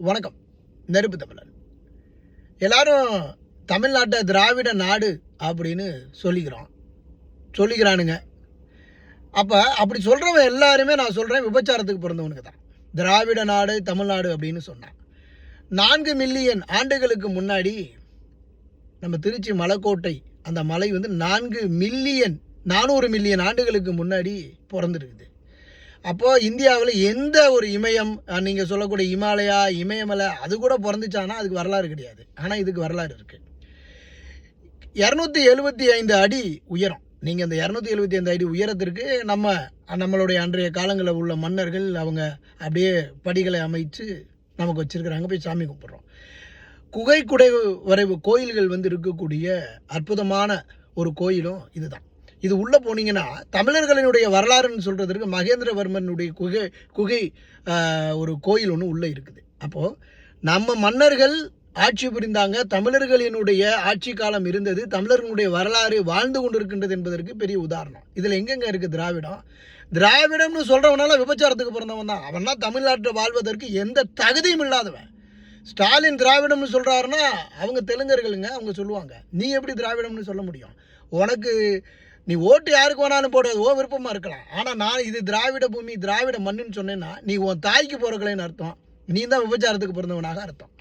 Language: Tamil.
வணக்கம். நெருப்பு தமிழன் எல்லாரும் தமிழ்நாட்டை திராவிட நாடு அப்படின்னு சொல்லிக்கிறோம். சொல்லிக்கிறானுங்க. அப்போ அப்படி சொல்கிறவன் எல்லாருமே நான் சொல்கிறேன் விபச்சாரத்துக்கு பிறந்தவனுக்கு தான். திராவிட நாடு தமிழ்நாடு அப்படின்னு சொன்னான். நான்கு மில்லியன் ஆண்டுகளுக்கு முன்னாடி நம்ம திருச்சி மலைக்கோட்டை அந்த மலை வந்து நான்கு மில்லியன் நானூறு மில்லியன் ஆண்டுகளுக்கு முன்னாடி பிறந்திருக்குது. அப்போது இந்தியாவில் எந்த ஒரு இமயம் நீங்கள் சொல்லக்கூடிய இமாலயா இமயமலை அது கூட பிறந்துச்சானா அதுக்கு வரலாறு கிடையாது. ஆனால் இதுக்கு வரலாறு இருக்குது இரநூத்தி எழுபத்தி ஐந்து அடி உயரம். நீங்கள் இந்த இரநூத்தி எழுபத்தி ஐந்து அடி உயரத்திற்கு நம்ம நம்மளுடைய அன்றைய காலங்களில் உள்ள மன்னர்கள் அவங்க அப்படியே படிகளை அமைச்சு நமக்கு வச்சுருக்கிறாங்க. போய் சாமி கும்பிட்றோம். குகை குடை வரைவு கோயில்கள் வந்து இருக்கக்கூடிய அற்புதமான ஒரு கோயிலும் இதுதான். இது உள்ளே போனீங்கன்னா தமிழர்களினுடைய வரலாறுன்னு சொல்கிறதுக்கு மகேந்திரவர்மனுடைய குகை குகை ஒரு கோயில் ஒன்று உள்ளே இருக்குது. அப்போது நம்ம மன்னர்கள் ஆட்சி புரிந்தாங்க தமிழர்களினுடைய ஆட்சி காலம் இருந்தது தமிழர்களுடைய வரலாறு வாழ்ந்து கொண்டிருக்கின்றது என்பதற்கு பெரிய உதாரணம். இதில் எங்கெங்க இருக்குது திராவிடம்? திராவிடம்னு சொல்கிறவனால விபச்சாரத்துக்கு பிறந்தவன் தான். அவன்னா தமிழ்நாட்டில் வாழ்வதற்கு எந்த தகுதியும் இல்லாதவன். ஸ்டாலின் திராவிடம்னு சொல்கிறாருன்னா அவங்க தெலுங்கர்களுங்க அவங்க சொல்லுவாங்க. நீ எப்படி திராவிடம்னு சொல்ல முடியும்? உனக்கு நீ ஓட்டு யாருக்கு வேணாலும் போடுறது ஓ விருப்பமாக இருக்கலாம். ஆனால் நான் இது திராவிட பூமி திராவிட மண்ணுன்னு சொன்னேன்னா நீ உன் தாய்க்கு பிறக்கலைன்னு அர்த்தம். நீ தான் விபச்சாரத்துக்கு பிறந்தவனாக அர்த்தம்.